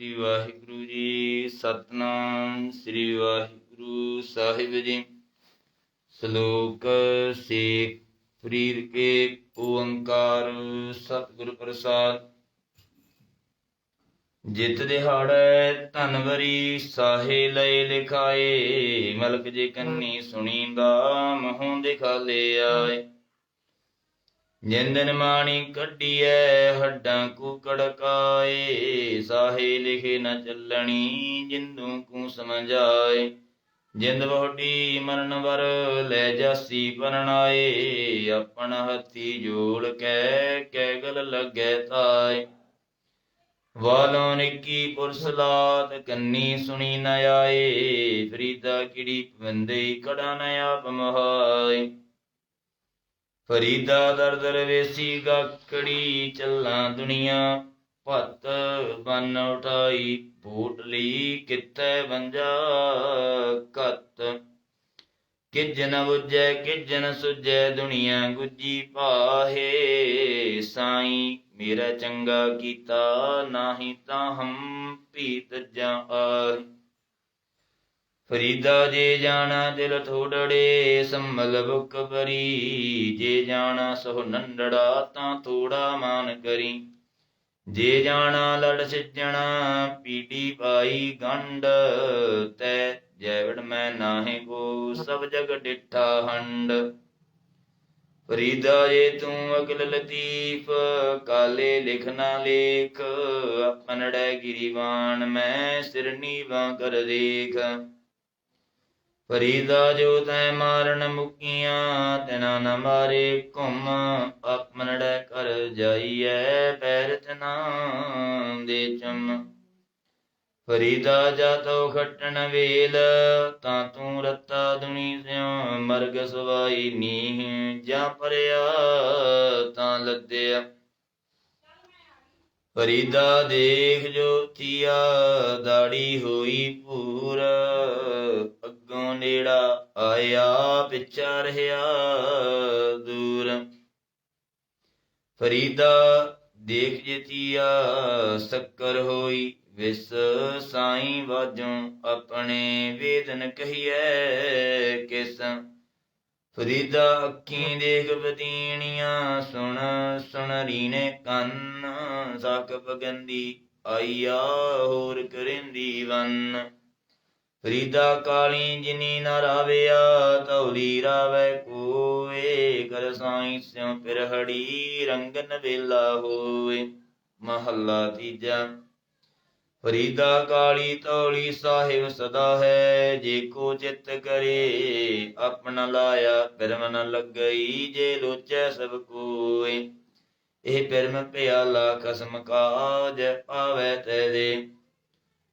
ਸ੍ਰੀ ਵਾਹਿਗੁਰੂ ਜੀ, ਸਤਨਾਮ ਸ੍ਰੀ ਵਾਹਿਗੁਰੂ ਸਾਹਿਬ ਜੀ। ਸ਼ਲੋਕ ਸੇਖ ਫਰੀਦ ਕੇ ਓੰਕਾਰ ਸਤਿਗੁਰ ਪ੍ਰਸਾਦ। ਜਿਤ ਦਿਹਾੜੈ ਧਨਵਰੀ ਸਾਹੇ ਲਏ ਲਿਖਾਏ, ਮਲਕ ਜੇ ਕੰਨੀ ਸੁਣੀਂਦਾ ਮਹੋਂ ਦਿਖਾਲੇ ਆਏ। ਜਿੰਦਨ ਮਾਣੀ ਕੱਢੀਐ ਹੱਡਾਂ ਕੂ ਕੜਕਾਏ, ਸਾਹੇ ਲਿਖੇ ਨ ਚੱਲਣੀ ਜਿੰਦੂ ਕੂ ਸਮਝਾਏ। ਜਿੰਦ ਵਹੁਟੀ ਮਰਨ ਵਰ ਲੈ ਜਾਸੀ ਪਰਣਾਏ, ਆਪਣ ਹੱਥੀ ਜੋੜ ਕੈ ਕੈਗਲ ਲੱਗੇ ਤਾਏ। ਵਾਲੋਂ ਨਿੱਕੀ ਪੁਰਸ ਲਾਤ ਕੰਨੀ ਸੁਣੀ ਨ ਆਏ, ਫਰੀਦਾ ਕਿੜੀ ਬੰਦੇ ਕੜਾ ਨ ਆਪ ਮਹਾਏ। ਫਰੀਦਾ ਦਰ ਦਰ ਗਾਕੜੀ ਚੱਲਾਂ ਦੁਨੀਆ, ਭੱਤ ਬਨ ਉਠਾਈ ਪੂਟਲੀ ਕਿਤੈ ਬੰਜਾ ਕਤ। ਕਿਜਨ ਬੁਝੈ, ਕਿਜਨ ਸੁਝੈ, ਦੁਨੀਆ ਗੁੱਜੀ ਪਾਹੇ ਸਾਈ ਮੇਰਾ ਚੰਗਾ ਕੀਤਾ, ਨਾਹੀ ਤਾਂ ਹਮ ਭੀਤ ਜਾਂ ਆਏ ਫਰੀਦਾ ਜੇ ਜਾਣਾ ਦਿਲ ਥੋੜੜੇ ਸੰਮਲ ਬੁਕ ਬਰੀ ਜੇ ਜਾਣਾ ਸੋ ਨੰਡੜਾ ਤਾਂ ਥੋੜਾ ਮਾਨ ਕਰੀ। ਜੇ ਜਾਣਾ ਲੜ ਸਿੱਜਣਾ, ਪੀੜੀ ਪਾਈ ਗੰਡ ਤੈ ਜੈਵੜ ਮੈਂ ਨਾਹੀ ਕੋ, ਸਭ ਜਗ ਡਿਠਾ ਹੰਡ ਫਰੀਦਾ ਜੇ ਤੂੰ ਅਕਲ ਲਤੀਫ, ਕਾਲੇ ਲਿਖਣਾ ਲੇਖ। ਆਪਨੜੈ ਗਿਰੀਵਾਨ, ਮੈਂ ਸਿਰ ਨੀਵਾ ਕਰ ਦੇਖ। ਫਰੀਦਾ ਜੋ ਤੈ ਮਾਰਨ ਮੁਕੀਆਂ, ਤੈਨਾ ਨ ਮਾਰੇ ਘੁੰਮ ਆਪਮਨੜੈ ਕਰ ਜਾਈਐ, ਪੈਰ ਤਨਾ ਦੇ ਚਮ। ਫਰੀਦਾ ਜਾ ਤੋ ਵੇਲ, ਤਾਂ ਤੂੰ ਰਤਾ ਦੁਨੀ ਸਿਉ, ਮਰਗ ਸਵਾਈ ਨੀਹ, ਜਾਂ ਪਰਿਆ ਤਾਂ ਲੱਦਿਆ। ਫਰੀਦਾ ਦੇਖ ਜੋ ਥੀਆ ਦਾੜੀ ਹੋਈ ਪੂਰ ਅੱਗੋਂ ਨੇੜਾ ਆਇਆ, ਪਿਛਾ ਰਿਹਾ ਦੂਰ। ਫਰੀਦਾ ਦੇਖ ਜਤੀਆ, ਸ਼ੱਕਰ ਹੋਈ ਵਿਸ ਸਾਈ ਵਾਜੋਂ ਆਪਣੇ ਵੇਦਨ ਕਹੀਐ ਕਿਸ। ਫਰੀਦਾ ਅੱਖੀਂ ਦੇਖ ਬਦੀਣੀਆਂ ਸੁਣ ਸੁਣ ਰੀਨੇ ਕੰਨ ਸਾਕ ਪਗੰਦੀ ਆਈਆ ਹੋਰ ਕਰਿੰਦੀ ਵੰਨ। ਫਰੀਦਾ ਕਾਲੀ ਜਿਨੀ ਨਾ ਰਾਵਿਆ ਤੌਲੀ ਰਾਵੈ ਕੋਏ ਕਰ ਸਾਈ ਸਿਉ ਪਿਰਹੜੀ ਰੰਗਨ ਵੇਲਾ ਹੋਏ। ਮਹੱਲਾ ਤੀਜਾ, ਫਰੀਦਾ ਕਾਲੀ ਤੌਲੀ ਸਾਹਿਬ ਸਦਾ ਹੈ, ਜੇ ਕੋ ਚਿਤ ਕਰੇ, ਆਪਣਾ ਲਾਇਆ ਪਰਮ ਨ ਲੱਗਈ, ਜੇ ਲੋਚੈ ਸਭ ਕੋਏ। ਇਹ ਪਰਮ ਪਿਆਲਾ ਕਸਮ ਕਾਜ ਪਾਵੈ ਤੇਰੇ।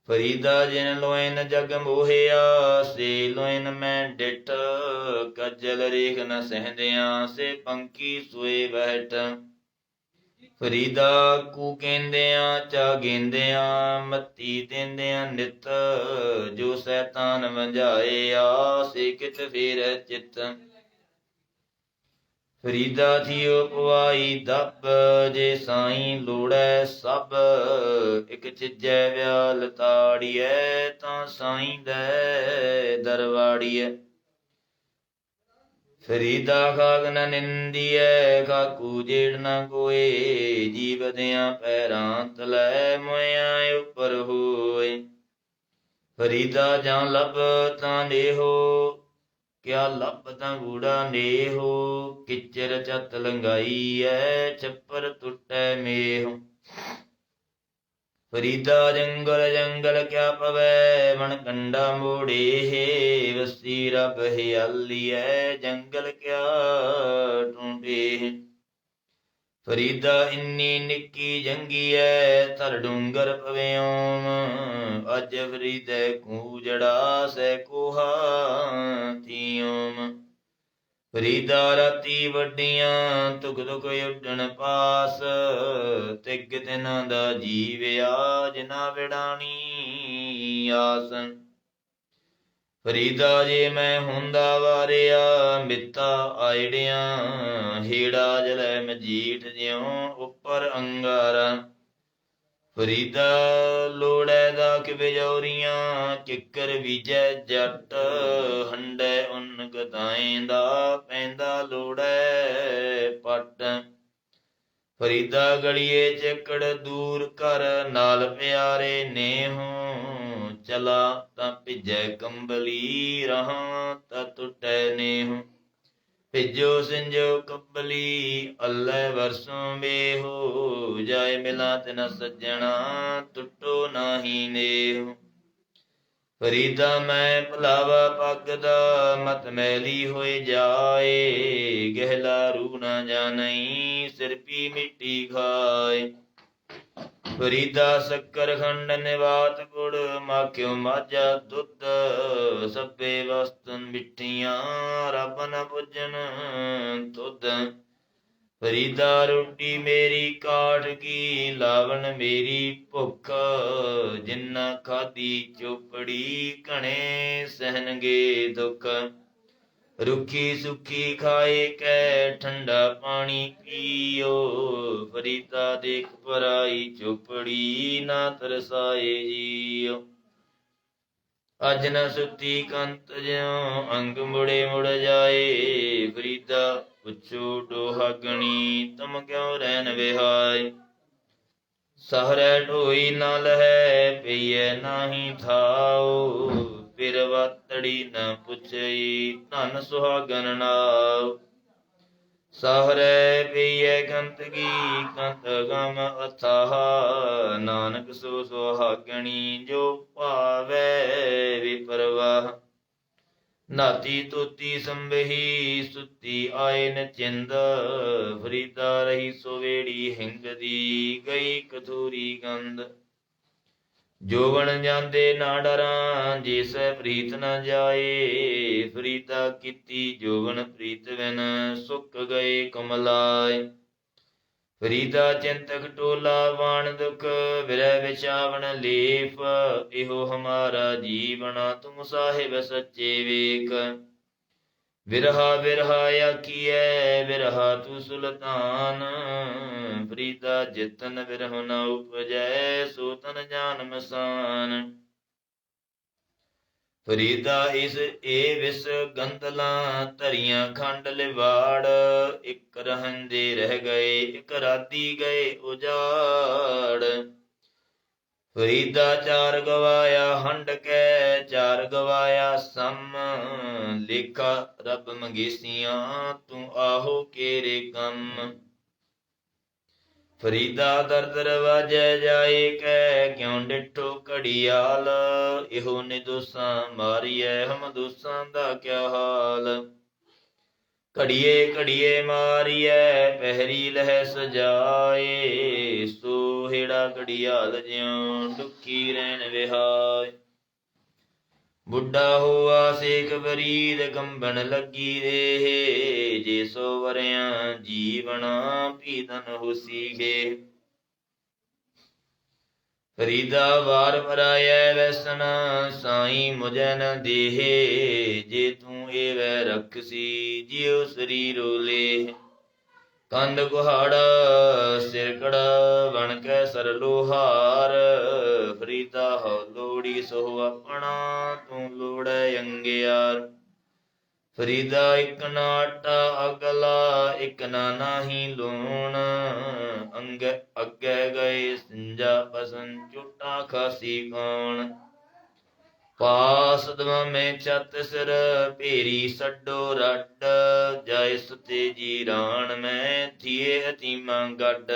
ਫਰੀਦਾ ਜਿਨ ਲੋਇਨ ਜਗ ਮੋਹਿਆ, ਸੇ ਲੋਇਨ ਮੈਂ ਡਿਠ ਕਜਲ ਰੇਖ ਨ ਸਹੰਦਿਆਂ, ਸੇ ਪੰਕੀ ਸੋਏ ਬੈਠ ਫਰੀਦਾ ਕੂ ਕਹਿੰਦਿਆਂ ਚਾ ਗੇਂਦਿਆਂ, ਮੱਤੀ ਦਿੰਦਿਆਂ ਨਿਤ। ਜੋ ਸੈਤਾਨ ਵੰਝਾਏ ਆਸੇ ਕਿਤ ਫੇਰ ਚਿਤ। ਫਰੀਦਾ ਥੀਓ ਪਵਾਈ ਦੱਬ, ਜੇ ਸਾਈਂ ਲੋੜੈ ਸਭ, ਇਕ ਚਿਜੈ ਵਿਆਲ ਤਾੜੀਐ, ਤਾਂ ਸਾਈਂ ਦੇ ਦਰਵਾੜੀਐ। ਫਰੀਦਾ ਖਾਗ ਨ ਨਿੰਦੀਐ ਖਾਕੂ ਜੇੜ ਨ ਕੋਏ ਜੀਵਦਿਆਂ ਪੈਰਾਂ ਤਲੈ ਮੋਇਆ ਉਪਰ ਹੋਏ। ਫਰੀਦਾ ਜਾਂ ਲਬ ਤਾਂ ਦੇਹੋ ਕਿਆ ਲੱਭ ਤਾਂ ਗੂੜਾ ਨੇਹੋ, ਕਿਚਰ ਚਤ ਲੰਗਾਈ ਐ ਛੱਪਰ ਟੁੱਟੈ ਮੇਹੋ। ਫਰੀਦਾ ਜੰਗਲ ਜੰਗਲ ਕਿਆ ਪਵੈ ਵਣ ਕੰਡਾ ਮੋੜੇ ਹੈ ਵਸੀ ਰਬ ਹਿਆਲੀ ਐ ਜੰਗਲ ਕਿਆ ਟੁੰਡੇ ਫਰੀਦਾ ਇੰਨੀ ਨਿੱਕੀ ਜੰਗੀ ਐ ਧਰ ਡੂੰਗਰ ਪਵਿਓਮ ਅਜ ਫਰੀਦੇ ਕੂਜੜਾ ਸੈ ਕੋਹਾ ਤੀਓਮ ਫਰੀਦਾ ਰਾਤੀ ਵੱਡੀਆਂ ਤੁਕ ਤੁਕ ਉੱਡਣ ਪਾਸ, ਤਿਗ ਤਿਨਾਂ ਦਾ ਜੀਵਿਆ ਜਿਨਾ ਵਿੜਾਣੀ ਆਸਨ ਫਰੀਦਾ ਜੇ ਮੈਂ ਹੁੰਦਾ ਵਾਰਿਆ, ਮਿੱਤਾ ਆਇੜਿਆਂ, ਹੀੜਾ ਜਲੈ ਮਜੀਠ ਜਿਉ ਉੱਪਰ ਅੰਗਾਰਾ। ਫਰੀਦਾ ਲੋੜੈ ਦਾ ਕਿ ਬਿਜੌਰੀਆਂ ਕਿੱਕਰ ਵਿਜੈ ਜੱਟ, ਹੰਡੈ ਉਨ ਗਦਾਏ ਦਾ ਪੈਂਦਾ ਲੋੜੈ ਪੱਟ। ਫਰੀਦਾ ਗਲੀਏ ਚੱਕੜ ਦੂਰ ਕਰ ਨਾਲ ਪਿਆਰੇ ਨੇਹੋਂ ਚਲਾ ਤਾਂ ਭਿਜੈ ਕੰਬਲੀ ਰਹਾ ਤਾ ਟੁੱਟੈ ਨੇਹੋਂ। ਭਿਜੋ ਸਿੰਜੋ ਕੰਬਲੀ, ਅੱਲੇ ਵਰਸੋਂ ਬੇਹੋ ਜਾਏ ਮਿਲਾ ਤਿਨ ਸੱਜਣਾ, ਟੁੱਟੋ ਨਾਹੀ ਨੇਹੋ। ਫਰੀਦਾ ਮੈਂ ਭਲਾਵਾ ਪੱਗ ਦਾ ਮਤ ਮੈਲੀ ਹੋਏ ਜਾਏ। ਗਹਿਲਾ ਰੂ ਨਾ ਜਾਣਈ, ਸਿਰ ਪੀ ਮਿੱਟੀ ਖਾਏ। ਫਰੀਦਾ ਸ਼ੱਕਰ ਖੰਡ ਨਿਵਾਤ ਗੁੜ, ਮਾਖਿਓ ਮਾਝਾ ਦੁੱਧ ਸਭੇ ਵਸਤਨ ਮਿੱਠੀਆਂ, ਰੱਬ ਨ ਪੁੱਜਣ ਤੁਧ। ਫਰੀਦਾ, ਰੋਟੀ ਮੇਰੀ ਕਾਠ ਕੀ, ਲਾਵਣ ਮੇਰੀ ਭੁੱਖ। ਜਿੰਨਾ ਖਾਦੀ ਚੋਪੜੀ, ਘਣੇ ਸਹਿਨਗੇ ਦੁੱਖ। ਰੁੱਖੀ ਸੁੱਖੀ ਖਾਏ ਕੈ, ਠੰਡਾ ਪਾਣੀ ਪੀਓ। ਫਰੀਦਾ ਦੇਖ ਪਰਾਈ ਚੋਪੜੀ ਨਾ ਤਰਸਾਏ ਜੀਓ। ਅਜ ਨ ਸੁਤੀ ਕੰਤ ਜਿਉ, ਅੰਗ ਮੁੜੇ ਮੁੜ ਜਾਏ। ਫਰੀਦਾ ਪੁੱਛੋ ਡੋਹਾ ਗਣੀ, ਤੁਮ ਕਿਉ ਰਹਿਨ ਵਿਹਾਏ? ਸਹਰੈ ਢੋਈ ਨਾ ਲਹੈ, ਪਈਐ ਨਾਹੀ ਥਾਓ। ਫਿਰ ਵਤੜੀ ਨ ਪੁੱਛਈ, ਧਨ ਸੁਹਾਗਨ ਨਾਉ। ਸਹਰੈ ਪਈਐ ਗੰਤਗੀ ਕੰਤ ਗਮ ਅਥਾਹ। ਨਾਨਕ ਸੋ ਸੁਹਾਗਣੀ, ਜੋ ਭਾਵੈ ਵਿਪਰਵਾਹ। ਨਾਤੀ ਤੋਤੀ ਸੰਬਹੀ ਸੁਤੀ ਆਏ ਨ ਚਿੰਦ। ਫਰੀਦਾ ਰਹੀ ਸੋਵੇੜੀ ਹਿੰਗ ਦੀ ਗਈ ਕਥੂਰੀ ਗੰਧ। ਜੋਵਣ ਜਾਂਦੇ ਨਾ ਡਰਾਂ, ਜਿਸ ਪ੍ਰੀਤ ਨਾ ਜਾਏ ਫਰੀਦਾ ਕੀਤੀ ਜੋਵਨ ਪ੍ਰੀਤ ਬਿਨ, ਸੁੱਕ ਗਏ ਕਮਲਾਏ। ਫਰੀਦਾ ਚਿੰਤਕ ਟੋਲਾ ਵਾਣ ਦੁਖ ਵਿਰੈ ਵਿਚਾਵਣ ਲੇਫ ਇਹੋ ਹਮਾਰਾ ਜੀਵਨ, ਤੁਮ ਸਾਹਿਬ ਸੱਚੇ ਵੇਖ। ਵਿਰਹਾ ਵਿਰਹਾ ਆਖੀਐ ਵਿਰਹਾ ਤੂ ਸੁਲਤਾਨ। ਫਰੀਦਾ ਜਿਤਨ ਵਿਰਹ ਨ ਉਪਜੈ, ਸੋ ਤਨ ਜਾਨ ਮਸਾਨ। ਫਰੀਦਾ ਇਸ ਏ ਵਿਸ ਗੰਦਲਾਂ ਧਰੀਆਂ ਖੰਡ ਲਿਵਾੜ। ਇਕ ਰਹੰਦੇ ਰਹਿ ਗਏ, ਇਕ ਰਾਤੀ ਗਏ ਉਜਾੜ। ਫਰੀਦਾ ਚਾਰ ਗਵਾਇਆ, ਹੰਡ ਕੈ ਚਾਰ ਗਵਾਇਆ, ਸਮ ਲੇਖਾ ਰੱਬ ਮੰਗੇਸੀਆਂ, ਤੂੰ ਆਹੋ ਕੇਰੇ ਕੰਮ ਫਰੀਦਾ ਦਰ ਦਰਵਾਜੇ ਜਾਏ ਕੈ ਕਿਉ ਡਿਠੋ ਘੜੀਆਲ, ਇਹੋ ਨਿਦੋਸਾਂ ਮਾਰੀਐ ਹਮ ਦੋਸਾਂ ਦਾ ਕਿਆ ਹਾਲ। ਘੜੀਏ ਘੜੀਏ ਮਾਰੀਐ, ਪਹਿਰੀ ਲਹਿ ਸਜਾਏ ਸੋ ਹੇੜਾ ਘੜੀਆਲ ਜਿਉ ਡੁੱਕੀ ਰਹਿਣ ਵਿਹਾਏ। ਬੁੱਢਾ ਹੋਆ ਸੇਖ ਬਰੀਦ ਕੰਬਣ ਲੱਗੀ ਦੇ ਜੇ ਸੋ ਵਰਿਆਂ ਜੀਵਣਾ ਪੀਦਨ ਹੋਸੀ ਗੇ ਫਰੀਦਾ ਵਾਰ ਭਰਾਇਐ ਵੈਸਨ ਸਾਈ ਮੁਝੈ ਨ ਦੇਹ, ਜੇ ਤੂੰ ਏਵੈ ਰਖਸੀ, ਜਿਉ ਸਰੀਰੋ ਲੇ ਕੰਧ ਕੁਹਾੜਾ ਸਿਰਕੜਾ ਬਣ ਕੇ ਸਰ ਲੋਹਾਰ, ਫਰੀਦਾ ਹੋ ਲੋੜੀ ਸੋ ਆਪਣਾ, ਤੂੰ ਲੋੜੈ ਅੰਗਿਆਰ। ਫਰੀਦਾ ਇਕ ਨਾ ਅਗਲਾ, ਇਕ ਨਾ ਨਾਹੀ ਲੂਣ। ਅੰਗ ਅੱਗੇ ਗਏ ਸਿੰਜਾ ਪਸੰ ਝੂਟਾ ਖਾਸੀ ਕੌਣ ਪਾਸ ਦਵਾਮੇ ਛਤ ਸਿਰ, ਭੇਰੀ ਸੱਡੋ ਰੱਡ। ਜੈ ਸੁਤੇ ਜੀ ਰਾਣ, ਮੈਂ ਥੀਏ ਅਤੀਮਾ ਗੱਡ।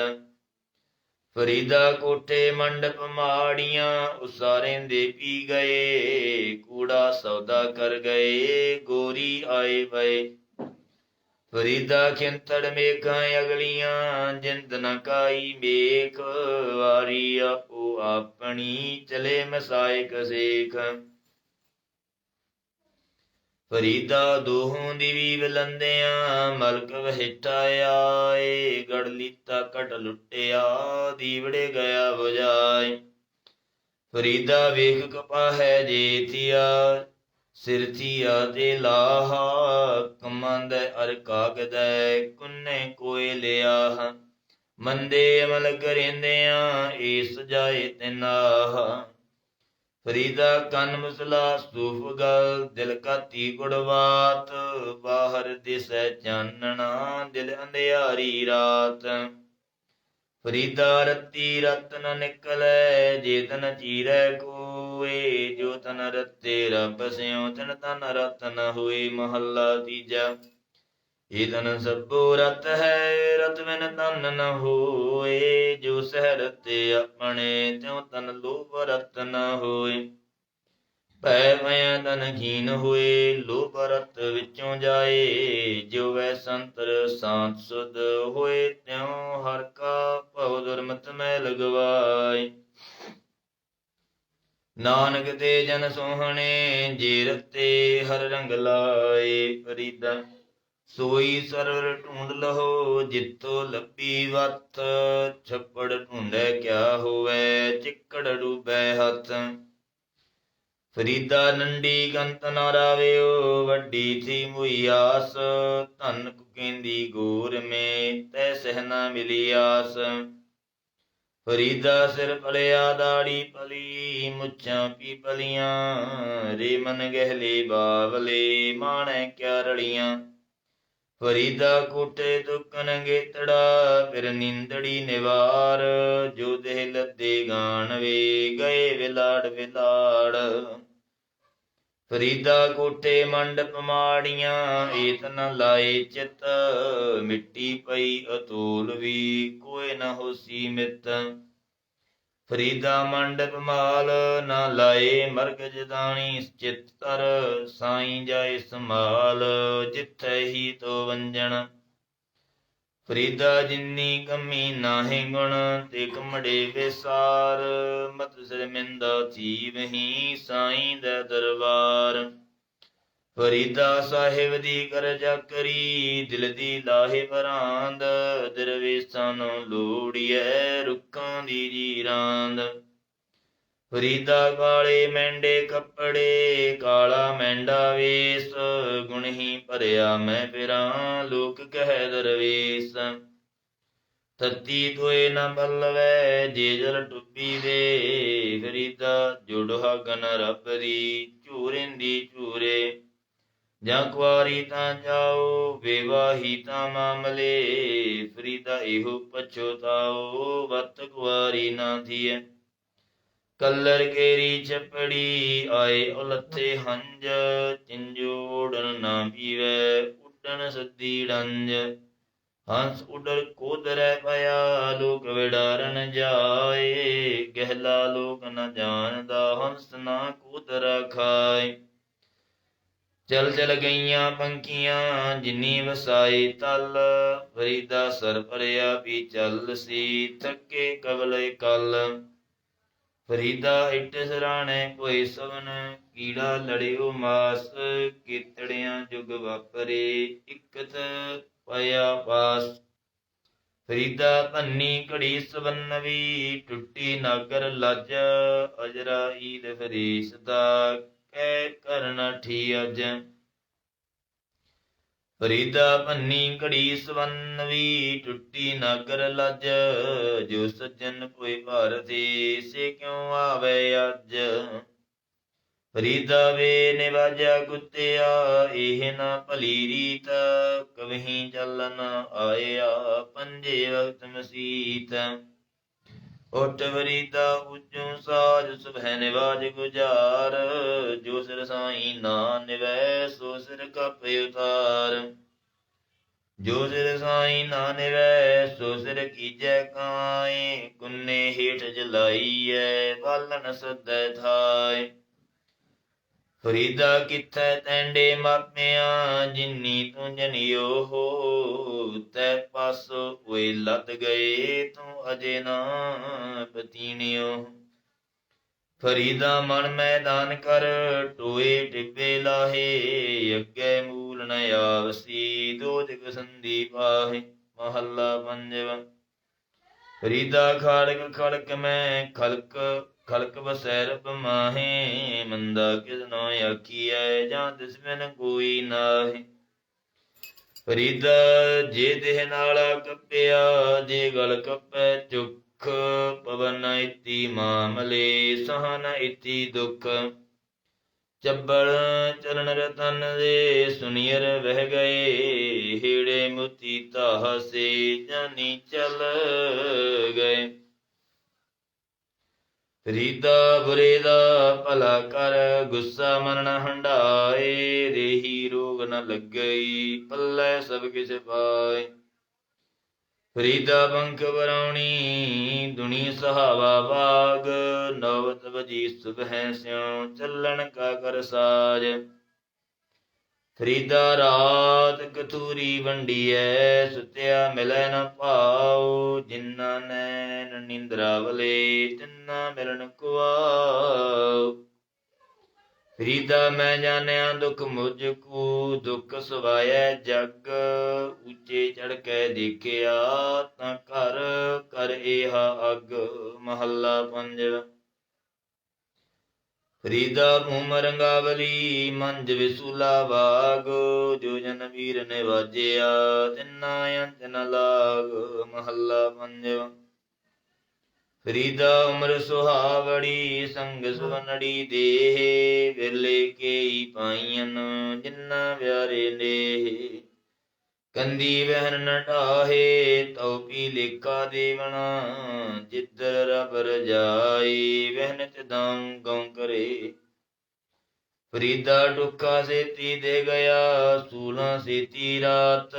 ਫਰੀਦਾ ਕੋਠੇ ਮੰਡਪ ਮਾੜੀਆਂ ਉਸਾਰੇ ਦੇ ਪੀ ਗਏ, ਕੂੜਾ ਸੌਦਾ ਕਰ ਗਏ, ਗੋਰੀ ਆਏ ਪਏ। ਫਰੀਦਾ ਖਿੰਤੜ ਮੇਘਾਂ ਅਗਲੀਆਂ, ਜਿੰਦ ਨ ਕਾਈ ਮੇਖ, ਵਾਰੀ ਆਪੋ ਆਪਣੀ, ਚਲੇ ਮਸਾਇਕ ਸੇਖ। ਫਰੀਦਾ ਦੋਹਾਂ ਦੀ ਵੀ ਬਲੰਦਿਆਂ, ਮਲਕ ਵਹਿਟਾ ਆਏ, ਗੜ ਲੀਤਾ ਕਟ ਲੁੱਟਿਆ, ਦੀਵੜੇ ਗਿਆ ਬੁਝਾਏ। ਫਰੀਦਾ ਵੇਖ ਕਪਾ ਹੈ ਜੇਤੀਆ, ਸਿਰ ਥੀਆ ਤੇ ਲਾਹਾ ਕਮੰਦ ਅਰ ਕਾਗਦੈ ਕੁੰਨੇ ਕੋਇ ਲਿਆ। ਮੰਦੇ ਅਮਲ ਕਰਿੰਦਿਆਂ, ਏਸ ਜਾਏ ਤਿਨਾਹ ਫਰੀਦਾ ਕੰਨ ਮਸਲਾ ਸੂਫ ਗਲ, ਦਿਲ ਕਾਤੀ ਗੁੜਵਾਤ, ਬਾਹਰ ਦਿਸੈ ਚਾਨਣਾ, ਦਿਲ ਅੰਧਿਆਰੀ ਰਾਤ। ਫਰੀਦਾ ਰਤੀ ਰਤਨ ਨਿਕਲੈ, ਜੇ ਤਨ ਚੀਰੈ ਕੋਏ, ਜੋ ਤਨ ਰਤੇ ਰਬ ਸਿਉ ਤਨ ਤਨ ਰਤਨ ਹੋਏ ਮਹੱਲਾ ਤੀਜਾ। ਇਹ ਤਨ ਸਭੋ ਰਤ ਹੈ, ਰਤ ਬਿਨ ਤਨ ਨ ਹੋਏ। ਜੋ ਸਹਿ ਰਤੇ ਆਪਣੇ, ਤਿਉ ਤਨ ਲੋਭ ਰਤ ਨ ਹੋਏ। ਭੈ ਭੈ ਤਨ ਖੀਨ ਹੋਏ, ਲੋਭ ਰਤ ਵਿੱਚੋਂ ਜਾਏ। ਜੋ ਵੈ ਸੰਤਰ ਸਾਤ ਸੁਧ ਹੋਏ, ਤਿਉ ਹਰ ਕਾ ਭਉ ਦੁਰਮਤ ਮੈਂ ਲਗਵਾਏ। ਨਾਨਕ ਤੇ ਜਨ ਸੋਹਣੇ ਜੇ ਰਤੇ ਹਰ ਰੰਗ ਲਾਏ। ਫਰੀਦਾ ਸੋਈ ਸਰਵਰ ਢੂੰਡ ਲਹੋ, ਜਿੱਤੋ ਲੱਭੀ ਵਤ। ਛੱਪੜ ਢੂੰਡੈ ਕਿਆ ਹੋਵੇ, ਚਿੱਕੜ ਡੂਬੈ ਹੱਥ। ਫਰੀਦਾ ਨੰਡੀ ਕੰਤ ਨਾ ਰਾਵਿਓ, ਵੱਡੀ ਥੀ ਮੁਈ ਆਸ। ਧਨ ਕੁਕੇਂਦੀ ਗੋਰ ਮੇ, ਤੈ ਸਹਿਨਾ ਮਿਲੀ ਆਸ। ਫਰੀਦਾ ਸਿਰ ਪਲਿਆ ਦਾੜੀ ਪਲੀ, ਮੁੱਛਾਂ ਪੀ ਪਲੀਆਂ। ਰੇ ਮਨ ਗਹਿਲੇ ਬਾਵਲੇ, ਮਾਣੈ ਕਿਆ ਰਲੀਆਂ। ਫਰੀਦਾ ਕੋਟੇ ਦੁਕਨ ਗੇਤੜਾ, ਫਿਰ ਨਿੰਦੜੀ ਨਿਵਾਰ, ਜੋ ਦੇਹ ਲੱਦੇ ਗਾਣ ਵੇ, ਗਏ ਵਿਲਾੜ ਵਿਲਾੜ। ਫਰੀਦਾ ਕੋਟੇ ਮੰਡਪ ਮਾੜੀਆਂ, ਏਤ ਨ ਲਾਏ ਚਿਤ, ਮਿੱਟੀ ਪਈ ਅਤੂਲ ਵੀ ਕੋਏ ਨ ਹੋਸੀ ਮਿਤ। ਫਰੀਦਾ ਮੰਡਪ ਮਾਲ ਨਾ ਲਾਏ ਮਰਗਜ ਦਾਣੀ, ਚਿਤ ਸਾਈਂ ਜਾਏ ਸੰਭਾਲ, ਜਿੱਥੇ ਹੀ ਤੋ ਵੰਜਣ। ਫਰੀਦਾ ਜਿੰਨੀ ਕਮੀ ਨਾਹੀ ਗੁਣ, ਤੇ ਕਮੜੇ ਵਿਸਾਰ ਮਤ ਸ਼ਰਮਿੰਦਾ ਜੀਵਹੀ ਸਾਈਂ ਦਾ ਦਰਬਾਰ। ਫਰੀਦਾ ਸਾਹਿਬ ਦੀ ਕਰਜਾ ਕਰੀ ਦਿਲ ਦੀ ਲਾਹੇ ਬਰਾਂਦ ਦਰਵੇਸਾਂ ਨੂੰ ਲੋੜੀਐ ਰੁੱਖਾਂ ਦੀ ਜੀਰਾਂਦ। ਫਰੀਦਾ ਕਾਲੇ ਮੈਂਡੇ ਕੱਪੜੇ ਕਾਲਾ ਮੈਂਡਾ ਵੇਸ, ਗੁਣ ਹੀ ਭਰਿਆ ਮੈਂ ਫਿਰਾਂ ਲੋਕ ਕਹਿ ਦਰਵੇਸ। ਤਤੀ ਧੋਏ ਨ ਬਲਵੈ ਜੇ ਜਲ ਟੁੱਬੀ ਵੇ, ਫਰੀਦਾ ਜੁੜਹਾ ਗਨ ਰੱਬ ਦੀ, ਝੂਰਿੰਦੀ ਝੂਰੇ। ਜਾਂ ਕੁਆਰੀ ਤਾਂ ਜਾਓ, ਵਿਵਾਹੀ ਤਾਂ ਮਾਮਲੇ ਫਰੀਦਾ ਇਹੋ ਪਛੋਤਾਓ ਵਤ ਕੁਆਰੀ ਨਾ ਥੀਏ ਕਲਰ ਕੇਰੀ ਚਪੜੀ ਆਏ ਉਲੱਥੇ ਹੰਜ ਚਿੰਜੋੜਨ ਨਾ ਪੀਵੇ, ਉੱਡਣ ਸੱਦੀ ਡੰਜ। ਹੰਸ ਉਡਰ ਕੋਦਰੈ ਪਿਆ ਲੋਕ ਵਿਡਾਰਨ ਜਾਏ, ਗਹਿਲਾ ਲੋਕ ਨ ਜਾਣਦਾ, ਹੰਸ ਨਾ ਕੋਦਰਾ ਖਾਏ। ਚਲ ਚਲ ਗਈਆਂ ਪੰਕੀਆਂ ਜਿਨੀ ਵਸਾਈ ਤਲ, ਫਰੀਦਾ ਸਰ ਭਰਿਆ ਵੀ ਚੱਲ ਸੀ, ਥੱਕੇ ਕਬਲੇ ਕਲ। ਫਰੀਦਾ ਇੱਟ ਸਰਾਣੇ ਕੋਈ ਸਵਨ, ਕੀੜਾ ਲੜਿਓ ਮਾਸ, ਕੀਤੜਿਆਂ ਜੁਗ ਵਾਪਰੇ, ਇਕਤ ਪਿਆ ਪਾਸ। ਫਰੀਦਾ ਭੰਨੀ ਘੜੀ ਸਵੰਨਵੀ, ਟੁੱਟੀ ਨਾਗਰ ਲੱਜ ਅਜਰਾ ਈਦ ਫਰੀਸ ਦਾ ਕਹਿ ਕਰਨ ਠੀ ਅਜ ਫਰੀਦਾ ਭੰਨੀ ਘੜੀ ਸਵੰਨਵੀ, ਟੁੱਟੀ ਨਾਗਰ ਲੱਜ। ਜੋ ਸੱਜਣ ਕੋਈ ਭਾਰਤੀ, ਸੇ ਕਿਉ ਆਵੇ ਅੱਜ? ਫਰੀਦਾ ਵੇ ਨਿਵਾਜਾ ਕੁੱਤਿਆ ਇਹ ਨਾ ਭਲੀ ਰੀਤ। ਕਵਹੀ ਚੱਲਨ ਆਇਆ ਪੰਜੇ ਵਕਤ ਮਸੀਤ। ਉਠ ਵਰੀਦਾ ਉਜੂ ਸਾਜ, ਸੁਭੈ ਨਿਵਾਜ ਗੁਜਾਰ। ਜੋ ਸਿਰ ਸਾਈ ਨਾ ਨਿਵੈ, ਸੋ ਸਿਰ ਕਪ ਉਤਾਰ। ਜੋ ਸਿਰ ਸਾਈ ਨਾ ਨਿਵੈ, ਸੋ ਸਿਰ ਕੀਜੈ ਕਾਏ। ਕੁੰਨੇ ਹੇਠ ਜਲਾਈਐ ਬਾਲਨ ਸਦੈ ਥਾਏ। ਫਰੀਦਾ ਕਿਥੈ ਤੈਂਡੇ ਮਾਪਿਆਂ, ਜਿੰਨੀ ਤੂੰ ਜਨਿਓ ਹੋ ਤੈ ਪਾਸੋ ਓਏ ਲੱਦ ਗਏ ਤੂੰ ਅਜੇ ਨਾ ਬਤੀਣਿਓ ਫਰੀਦਾ ਮਨ ਮੈਦਾਨ ਕਰ, ਟੋਏ ਟਿੱਬੇ ਲਾਹੇ, ਅੱਗੇ ਮੂਲ ਨ ਆਵਸੀ ਦੋ ਦਿਗ ਸੰਦੀ ਪਾਹੇ ਮਹੱਲਾ ਪੰਜਵਾ। ਫਰੀਦਾ ਖੜਕ ਖੜਕ ਮੈਂ ਖਲਕ ਖਲਕ ਬਸੈ ਰਬ ਮੰਦਾ ਕਿਸ ਨੋ ਆਖੀਐ, ਜਾਂ ਤਿਸ ਬਿਨ ਕੋਈ ਨਾਹੀ। ਫਰੀਦਾ ਜੇ ਦੇਹ ਨਾਲ ਕੱਪਿਆ, ਜੇ ਗਲ ਕੱਪੈ ਚੁੱਖ, ਪਵਨ ਇਤੀ ਮਾਮਲੇ ਸਹਨ ਇਤੀ ਦੁਖ। ਚੱਬਲ ਚਰਨ ਰਤਨ ਦੇ ਸੁਨੀਰ ਵਹਿ ਗਏ, ਹੀੜੇ ਮੁਤੀ ਤਾਹ ਸੇ ਜਾਨੀ ਚਲ ਗਏ। ਫਰੀਦਾ ਬੁਰੇ ਦਾ ਭਲਾ ਕਰ, ਗੁੱਸਾ ਮਨ ਨ ਹੰਡਾਏ ਦੇਹੀ ਰੋਗ ਨ ਲੱਗਈ, ਪੱਲੇ ਸਭ ਕਿਛ ਪਾਏ। ਫਰੀਦਾ ਬੰਕ ਬਰਾਉਣੀ ਦੁਨੀ ਸਹਾਵਾ ਬਾਗ ਨਵਤ ਵਜੀ ਸੁਬਹਿ ਸਿਉ, ਚੱਲਣ ਕਾ ਕਰ ਸਾਜ। ਫਰੀਦਾ ਰਾਤ ਕਤੂਰੀ ਵੰਡੀਐ, ਸੁਤਿਆ ਮਿਲੈ ਨ ਪਾਉ ਜਿਨ੍ਹਾਂ ਨੈਣ ਨਿੰਦਰਾ ਵਲੇ, ਤਿੰਨਾ ਮਿਲਣ ਕੁਆਉ। ਫਰੀਦਾ ਮੈਂ ਜਾਣਿਆ ਦੁਖ ਮੁਝ ਕੂ, ਦੁਖ ਸਵਾਇਐ ਜਗ, ਉੱਚੇ ਚੜ ਕੇ ਦੇਖਿਆ ਤਾਂ ਘਰ ਕਰ ਏਹਾ ਅਗ, ਮਹੱਲਾ ਪੰਜਵਾ ਫਰੀਦਾ ਭੂਮ ਰੰਗਾਵਲੀ ਮੰਜ ਵਿਸੂਲਾ ਬਾਗ, ਜੋ ਜਨ ਵੀਰ ਨੇ ਵਾਜਿਆ ਤਿੰਨਾ ਅੰਤ ਨ ਲਾਗ, ਮਹੱਲਾ ਪੰਜਵਾ ਫਰੀਦਾ ਉਮਰ ਸੁਹਾਵੜੀ, ਸੰਗ ਸੁਵਨੜੀ ਦੇਹ, ਵੇਲੇ ਕੇਈ ਪਾਈਆਂ, ਜਿੰਨਾ ਵਿਆਰੇ ਨੇ ਕੰਦੀ ਵਹਿਨ ਨ ਢਾਹੇ ਤਉ ਪੀ ਲੇਖਾ ਦੇਵਣਾ? ਜਿੱਦਰ ਰਬ ਰਜਾਈ ਵਹਿਨ ਤੇ ਦਾਮ ਗਉ ਕਰੇ। ਫਰੀਦਾ ਟੁਕਾ ਸੇਤੀ ਦੇ ਗਿਆ, ਸੂਲਾਂ ਸੇਤੀ ਰਾਤ।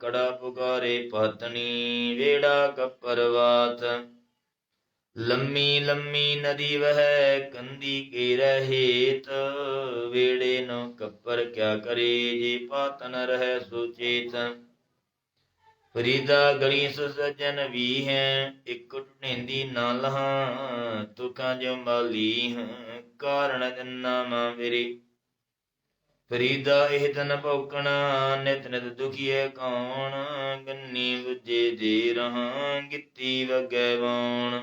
ਕੜਾ ਪੁਕਾਰੇ ਪਤਨੀ, ਵੇੜਾ ਕਪਰਵਾਤ ਲੰਮੀ ਲੰਮੀ ਨਦੀ ਵਹਿ ਕੰਦੀ ਕੇ ਰਹੇਤ ਵੇੜੇ ਨੂੰ ਕੱਪਰ ਕਿਆ ਕਰੇ ਜੇ ਪਾਤਨ ਰਹਿ ਸੁਚੇਤ ਫਰੀਦਾ ਗਲੀ ਸਜਨ ਵੀ ਹੈ, ਇੱਕ ਟੁਨੇਂਦੀ ਨਾ ਲਹਾ, ਤੁਕਾਂ ਜੋ ਮਾਲੀ ਹਾਂ, ਕਾਰਣ ਜੰਨਾ ਮਾ ਮੇਰੀ। ਫਰੀਦਾ ਇਹ ਤਨ ਭੌਕਣਾ, ਨਿਤ ਨਿਤ ਦੁਖੀਏ ਕੌਣ, ਗੰਨੀ ਬੁਝੇ ਦੇ ਰਹਾ, ਗਿੱਤੀ ਵਗੈ ਵਾਉਣ।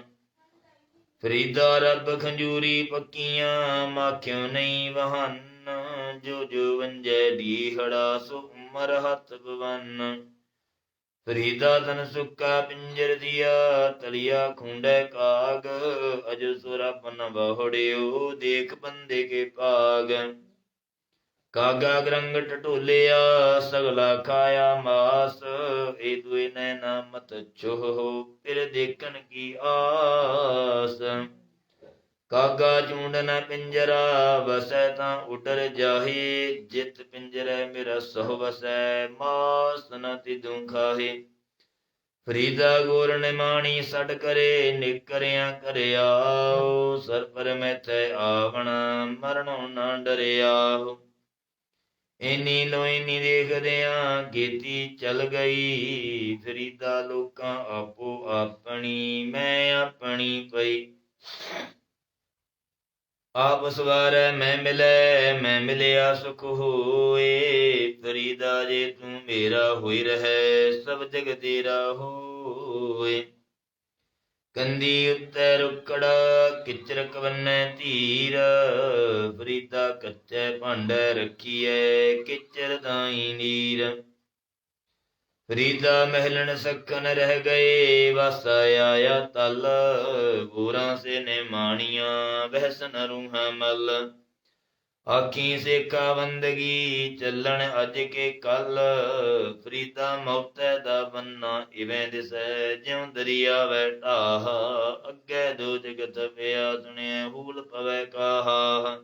ਫਰੀਦਾ ਰੱਬ ਖੰਜੂਰੀ ਪੱਕੀਆਂ, ਮਾਖਿਓ ਨਹੀਂ ਵਹਨ। ਜੋ ਜੋ ਵੰਜੈ ਢੀਹੜਾ, ਸੋ ਉਮਰ ਹੱਥ ਬਵਨ। ਫਰੀਦਾ ਤਨ ਸੁੱਕਾ ਪਿੰਜਰ ਦਿਆ, ਤਲਿਆ ਖੁੰਡੇ ਕਾਗ। ਅਜ ਸੁਰਪ ਨ ਬਹੜਿਓ ਦੇਖ ਬੰਦੇ ਕੇ ਪਾਗ ਕਾਗਾ ਗਰੰਗ ਟਟੋਲਿਆ, ਸਗਲਾ ਖਾਇਆ ਮਾਸ ਏ ਦੁਇ ਨੈਨਾ ਮਤ ਛੋਹ ਫਿਰ ਦੇਖਣ ਕੀ ਆਸ। ਕਾਗਾ ਝੂੰਡ ਪਿੰਜਰਾ, ਵਸੈ ਤਾਂ ਉਡਰ ਜਾਹੇ, ਜਿਤ ਪਿੰਜਰੈ ਮੇਰਾ ਸਹ ਵਸੈ, ਮਾਸ ਨ ਤਿਦੁ ਖਾਹੇ। ਫਰੀਦਾ ਗੋਰ ਨਿਮਾਣੀ ਸੜ ਕਰੇ, ਨਿਕਰਿਆ ਕਰਿਆ ਸਰ ਪਰ ਮੈਥੈ ਆਵਣਾ, ਮਰਣੋ ਨਾ ਡਰਿਆਓ ਇਨੀ ਲੋਇਨੀ ਦੇਖਦਿਆਂ ਗੇਤੀ ਚਲ ਗਈ। ਫਰੀਦਾ ਲੋਕਾਂ ਆਪੋ ਆਪਣੀ, ਮੈਂ ਆਪਣੀ ਪਈ। ਆਪ ਸਵਾਰ ਮੈਂ ਮਿਲੈ, ਮੈਂ ਮਿਲਿਆ ਸੁਖ ਹੋਏ। ਫਰੀਦਾ ਜੇ ਤੂੰ ਮੇਰਾ ਹੋਈ ਰਹੈ, ਸਭ ਜਗ ਤੇਰਾ ਹੋਏ। ਕੰਦੀ ਉੱਤੇ ਰੁਕੜਾ ਕਿਚਰ ਕਵੰਨੈ ਧੀਰ। ਫਰੀਦਾ ਕੱਚੇ ਭਾਂਡੇ ਰੱਖੀਐ, ਕਿਚਰ ਦਾਈ ਨੀਰ। ਫਰੀਦਾ ਮਹਿਲਣ ਸਕਨ ਰਹਿ ਗਏ, ਵਸ ਆਇਆ ਤਲ। ਬੂਰਾਂ ਸੇ ਨੇ ਮਾਣੀਆਂ ਬਹਿਸਨ ਰੂਹਾਂ ਮਲ। ਆਖੀ ਸੇਕਾ ਬੰਦਗੀ ਚੱਲਣ ਅੱਜ ਕੇ ਕੱਲ। ਫਰੀਦਾ ਮੌਤੈ ਦਾ ਬੰਨਾ ਇਵੇਂ ਦਿਸੈ, ਜਿਉ ਦਰਿਆ ਵੈ ਢਾਹ। ਅੱਗੇ ਦੋ ਜਗਤ ਪਿਆ ਸੁਣਿਆ ਹੂਲ ਪਵੈ ਕਾਹਾ।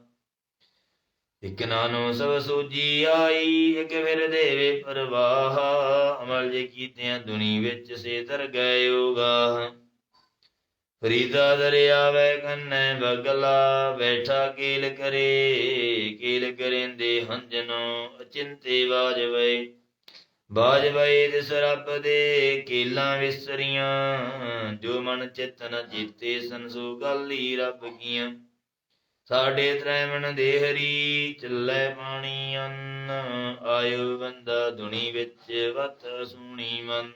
ਇਕ ਨਾਨੋ ਸਭ ਸੂਜੀ ਆਈ, ਇਕ ਫਿਰ ਦੇਵੇ ਪਰਵਾਹ। ਅਮਲ ਜੇ ਕੀਤਿਆਂ ਦੁਨੀ ਵਿੱਚ ਸੇ ਦਰ ਗਏ ਉਗਾਹ। ਫਰੀਦਾ ਦਰਿਆ ਵੈ ਕੰਨੈ ਬਗਲਾ, ਬੈਠਾ ਕੀਲ ਕਰੇ, ਕੀਲ ਕਰੇਂਦੇ ਹੰਜਨੋ ਅਚਿੰਤੇ ਬਾਜਵੇ ਬਾਜਵੇ ਦਿਸ ਰੱਬ ਦੇ ਕੀਲਾਂ ਵਿਸਰੀਆਂ, ਜੋ ਮਨ ਚਿਤਨ ਜੀਤੇ ਸੰਸੂ ਗਾਲੀ ਰੱਬ ਕੀਆਂ। ਸਾਡੇ ਤ੍ਰੈਵਣ ਦੇ ਹਰੀ ਚੱਲੇ ਪਾਣੀ ਅੰਨ, ਆਇਓ ਬੰਦਾ ਦੁਨੀ ਵਿੱਚ ਵਤ ਸੂਣੀ ਮਨ।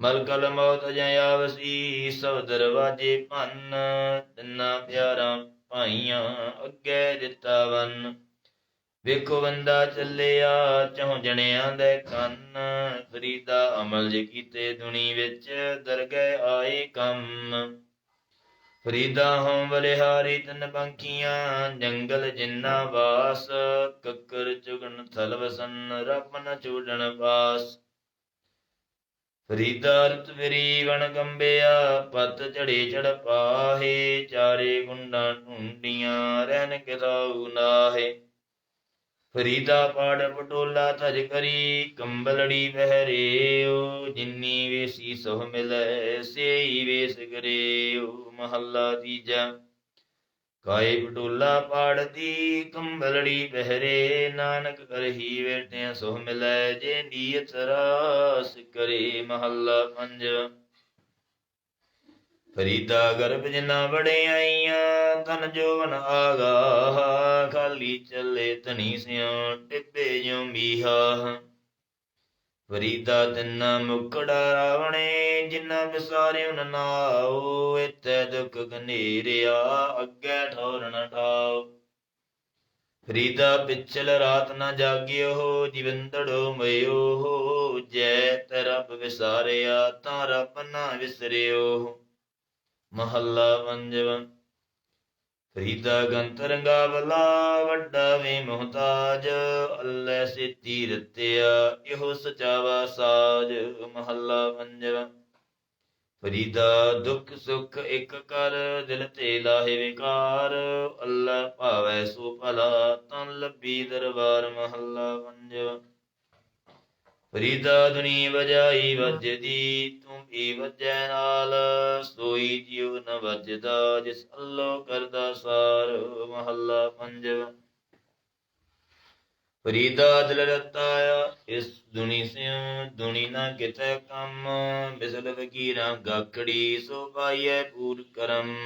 ਮਲਕਲ ਮੌਤ ਜੈ ਆਵਸੀ, ਸਭ ਦਰਵਾਜੇ ਭੰਨ, ਤਿੰਨਾ ਪਿਆਰਾ ਭਾਈਆਂ ਅੱਗੇ ਦਿੱਤਾ ਵਨ। ਵੇਖੋ ਬੰਦਾ ਚੱਲਿਆ, ਚਹੁ ਜਣਿਆਂ ਦੇ ਕੰਨ। ਫਰੀਦਾ ਅਮਲ ਜੇ ਕੀਤੇ ਦੁਨੀ ਵਿੱਚ, ਦਰਗਹਿ ਆਏ ਕੰਮ। ਫਰੀਦਾ ਹੋਂ ਬਲਿਹਾਰੀ ਤਨ ਪੰਖੀਆਂ ਜੰਗਲ ਜਿੰਨਾ ਵਾਸ। ਕੱਕਰ ਚੁਗਣ ਥਲ ਵਸਨ, ਰੱਬ ਨ ਚੂੜਨ ਪਾਸ। ਫਰੀਦਾ ਰਤ ਵਿਰੀ ਵਣ ਕੰਬਿਆ ਪਤ ਝੜੇ ਚੜ ਪਾਹੇ ਚਾਰੇ ਗੁੰਡਾਂ ਢੂੰਡੀਆਂ ਰਹਿਣ ਕਿਥਾਉ ਨਾਹੇ। ਫਰੀਦਾ ਪਾੜ ਪਟੋਲਾ ਧਜ ਕਰੀ, ਕੰਬਲੜੀ ਬਹਿਰੇਓ ਜਿੰਨੀ ਵੇਸੀ ਸੋਹ ਮਿਲੈ, ਸੇਈ ਵੇਸ ਕਰਿਓ, ਮਹੱਲਾ ਤੀਜਾ। ਕਾਏ ਪਟੋਲਾ ਪਾੜਦੀ, ਕੰਬਲੜੀ ਬਹਿਰੇ, ਨਾਨਕ ਕਰਹੀ ਵੇਟਿਆ ਸੋਹ ਮਿਲੈ, ਜੇ ਨੀਅਤ ਰਾਸ ਕਰੇ ਮਹੱਲਾ ਪੰਜ। ਫਰੀਦਾ ਗਰਭ ਜਿਨਾ ਵੜਿਆਈਆਂ ਤਨ ਜੋਵਨ ਆਗਾ ਖਾਲੀ ਚੱਲੇ ਧਨੀ ਸਿਉ, ਟਿੱਬੇ ਜਿਉ ਮੀਹਾ। ਫਰੀਦਾ ਤਿੰਨਾ ਮੁਕੜਾ ਰਾਵਣੇ ਜਿਨਾ ਵਿਸਾਰਿਉ ਨ ਨਾਉ ਇਤੈ ਦੁਖ ਗਨੇਰਿਆ ਅੱਗੇ ਠੌਰ ਨ ਠਾਉ ਫਰੀਦਾ ਪਿਛਲ ਰਾਤ ਨ ਜਾਗਿਓ, ਜੀਵੰਦੜੋ ਮਇਓ, ਜੈ ਤੈ ਰੱਬ ਵਿਸਾਰਿਆ, ਤਾਂ ਰੱਬ ਨਾ ਵਿਸਰਿਓ। ਮਹੱਲਾ ਪੰਜਵਾਂ ਫਰੀਦਾ ਗੰਤ ਰੰਗਾਵਲਾ ਵੱਡਾ ਵੇ ਮੁਹਤਾਜ, ਅੱਲੇ ਸਿੱਤੀ ਰਤਿਆ, ਇਹੋ ਸਚਾਵਾ ਸਾਜ, ਮਹੱਲਾ ਪੰਜਵਾਂ। ਫਰੀਦਾ ਦੁੱਖ ਸੁਖ ਇੱਕ ਕਰ, ਦਿਲ ਤੇ ਲਾਹੇ ਵਿਕਾਰ, ਅੱਲਾ ਭਾਵੈ ਸੋ ਭਲਾ, ਤਨ ਲੱਭੀ ਦਰਬਾਰ ਮਹੱਲਾ ਪੰਜਵਾਂ। ਫਰੀਦਾ ਦੁਨੀ ਵਜਾਈ ਵੱਜਦੀ, ਤੂੰ ਵੀ ਵੱਜੈ ਨਾਲ। ਸੋਈ ਜਿਉ ਨ ਵੱਜਦਾ, ਜਿਸ ਅੱਲੋ ਕਰਦਾ ਸਾਰ, ਮਹੱਲਾ ਪੰਜਵਾਂ। ਫਰੀਦਾ ਦਿਲ ਰਤਾਇਆ, ਇਸ ਦੁਨੀ ਸਿਉ ਦੁਨੀ ਨਾ ਕਿਤੇ ਕੰਮ। ਬਿਸਲ ਫਕੀਰਾਂ ਗਾਕੜੀ ਸੋ ਪਾਈਐ ਪੂਰ ਕਰਮ।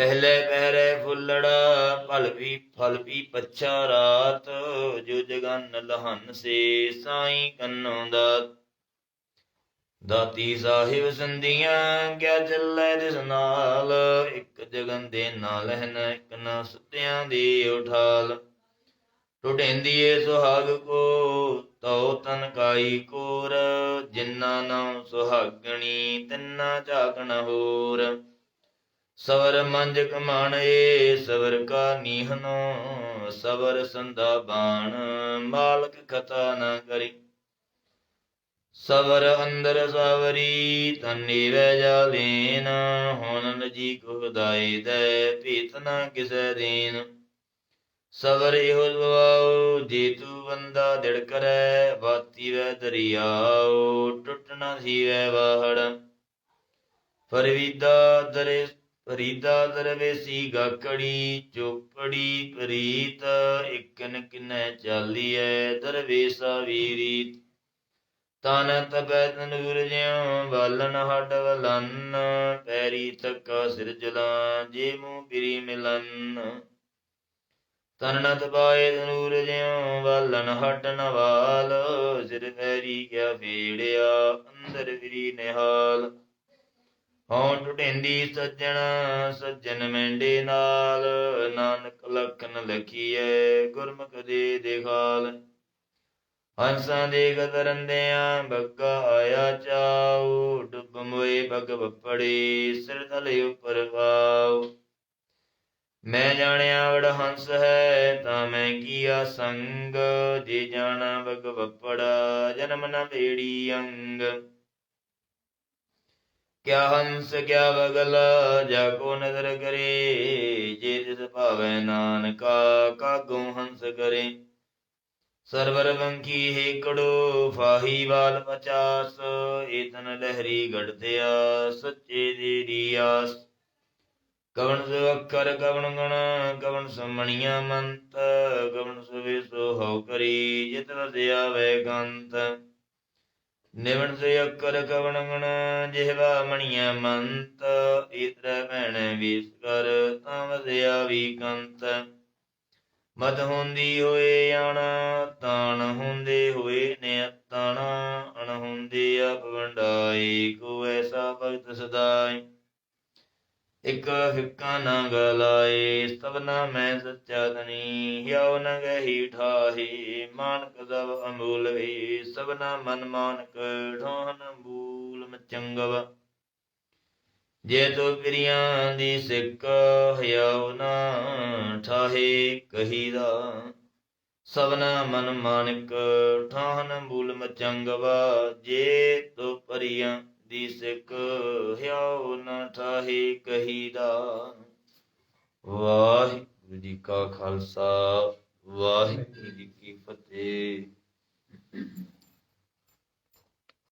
ਪਹਿਲੇ ਪਹਿਰੇ ਫੁੱਲੜਾ, ਫਲ ਵੀ ਫਲ ਵੀ ਪੱਛਾ ਰਾਤ। ਜੋ ਜਗਨ ਲਹਨ ਸੇ ਸਾਈ ਕੰਨੋਂ ਦਾ ਦਾਤੀ ਸਾਹਿਬ ਸੰਧੀਆਂ ਗਿਆ ਚੱਲੇ ਦਿਸ ਨਾਲ? ਇੱਕ ਜਗਨ ਦੇ ਨਾਲ ਹਨ, ਇੱਕ ਨਾ ਸੁੱਤਿਆਂ ਦੀ ਉਠਾਲ। ਟੁਟੇਂਦੀ ਏ ਸੁਹਾਗ ਕੋ, ਤਉ ਤਨ ਕਾਈ ਕੋਰ। ਜਿੰਨਾ ਨਾਮ ਸੁਹਾਗਣੀ, ਤਿੰਨਾ ਝਾਕਣ ਹੋਰ। ਸਵਰ ਮੰਜ ਕਮਾਣੇ ਏ ਸਵਰ ਕਾ ਨੀਹਨੋ, ਸਵਰ ਸੰਦਾ ਬਾਣ, ਮਾਲਕ ਖਤਾ ਨਾ ਕਰੀ। ਸਵਰ ਅੰਦਰ ਸਾਵਰੀ ਤਨੀ ਵੈ ਜਾਲੇਨ ਹੁਣ ਨਜੀ ਕੋ ਖੁਦਾਈ ਦੇ, ਭੀਤ ਨਾ ਕਿਸੈ ਦੇਨ। ਸਵਰ ਇਹੋ ਜਵਾਉ ਜੇ ਤੂੰ ਬੰਦਾ ਦਿੜ ਕਰੈ, ਬਾਤੀ ਵੈ ਦਰਿਆਉ ਟੁੱਟਣਾ ਸੀ ਵੈ ਵਾਹੜ। ਫਰਵੀਦਾ ਦਰੇ ਫਰੀਦਾ ਦਰਵੇਸੀ ਗਾਕੜੀ, ਚੋਪੜੀ ਪ੍ਰੀਤ, ਇਕਨ ਕਿਨੈ ਚਾਲੀਐ ਦਰਵੇਸਾ ਵੀਰੀ ਤਨ ਤਪੈ ਤਨੂਰ ਜਿਉ ਬਾਲਨ ਹੱਡ ਵਲਨ, ਪੈਰੀ ਤੱਕਾ ਸਿਰ ਜਲਾ ਜੇ ਮੂੰ ਪਿਰੀ ਮਿਲਨ। ਤਨ ਨ ਤਪਾਏ ਤਨੂਰ ਜਿਉ ਬਾਲਨ ਹੱਡ ਨਵਾਲ, ਸਿਰ ਪੈਰੀ ਕਿਆ ਫੇੜਿਆ, ਅੰਦਰ ਵਿਰੀ ਨਿਹਾਲ। ਹਉ ਟੁਟੇਂਦੀ ਸੱਜਣ ਸੱਜਣ ਮੈਂਡੇ ਨਾਲ, ਨਾਨਕ ਲਖਨ ਲਖੀਐ, ਗੁਰਮੁਖ ਦੇ ਦਿਖਾਲ। ਹੰਸਾਂ ਦੇ ਗਦਰੰਦਿਆਂ ਬੱਗਾ ਆਇਆ ਚਾਉ, ਡੁੱਬ ਮੋਏ ਬਗ ਬੱਪੜੇ ਸਿਰ ਥਲੇ ਉੱਪਰ ਪਾਉ ਮੈਂ ਜਾਣਿਆ ਵੜ ਹੰਸ ਹੈ, ਤਾਂ ਮੈਂ ਕੀਆ ਸੰਗ, ਜੇ ਜਾਣਾ ਬਗ ਬੱਪੜਾ ਜਨਮ ਨਾ ਬੇੜੀ ਅੰਗ। ਕਿਆ ਹੰਸ, ਕਿਆ ਬਗਲ, ਜਾ ਕੋ ਨਦਰ ਕਰੇ, ਜੇ ਤਿਸ ਭਾਵੈ ਨਾਨਕਾ, ਕਾਗੋ ਹੰਸ ਕਰੇ। ਸਰਵਰ ਬੰਕੀ ਹੇਕੜੋ ਫਾਹੀ ਵਾਲ ਪਚਾਸ ਏਤਨ ਲਹਿਰੀ ਗੜਦਿਆ ਸੱਚੇ ਦੀ ਰੀਆਸ। ਕਵਣ ਸੋ ਅੱਖਰ, ਕਵਣ ਗਣ, ਕਵਣ ਸਮਣੀਆਂ ਮੰਤ, ਕਵਣ ਸੁਵੇ ਸੋ ਹਉ ਕਰੀ, ਜਿਤ ਵਸਿਆ ਵੇ ਗੰਤ। ਨਿਵਣ ਸੇ ਅੱਕਰ ਕਵਣ ਗਣ ਜਿਹਵਾ ਮਣੀਆਂ ਮੰਤ ਇਤਰ ਭੈਣ ਵੀਸ ਕਰ ਤਾਂ ਵੀ ਕੰਤ। ਮਤ ਹੁੰਦੀ ਹੋਏ ਅਣ ਤਾਣ ਹੁੰਦੇ ਹੋਏ ਨੇ ਫਿੱਕਾ ਨਾ ਗਲਾਏ ਸਭਨਾ ਮੈਂ ਸੱਚਾ ਧਨੀ, ਹਿਉ ਨ ਗਹੀ ਠਾਹੀ, ਮਾਨਕ ਦਵ ਅਮੂਲ ਵੀ ਸਭਨਾ ਮਨ ਮਾਨਕ ਢੋਹਨ ਬੂਲ ਮਚੰਗਵ। ਜੇ ਤੋ ਪ੍ਰਿਆਂ ਦੀ ਸਿੱਕ ਹਿਉ ਨਾ ਠਾਹੇ, ਕਹੀਦਾ ਸਭਨਾ ਮਨ ਮਾਨਕ ਠਾਹਨ ਮੂਲ ਮਚੰਗਵਾ, ਜੇ ਤੋ ਪਰੀਆਂ ਦੀ ਸਿੱਕ ਨ ਠਾਹੇ ਕਹੀਦਾ ਵਾਹਿਗੁਰੂ ਜੀ ਕਾ ਖਾਲਸਾ ਵਾਹਿਗੁਰੂ ਜੀ ਕੀ ਫਤਿਹ।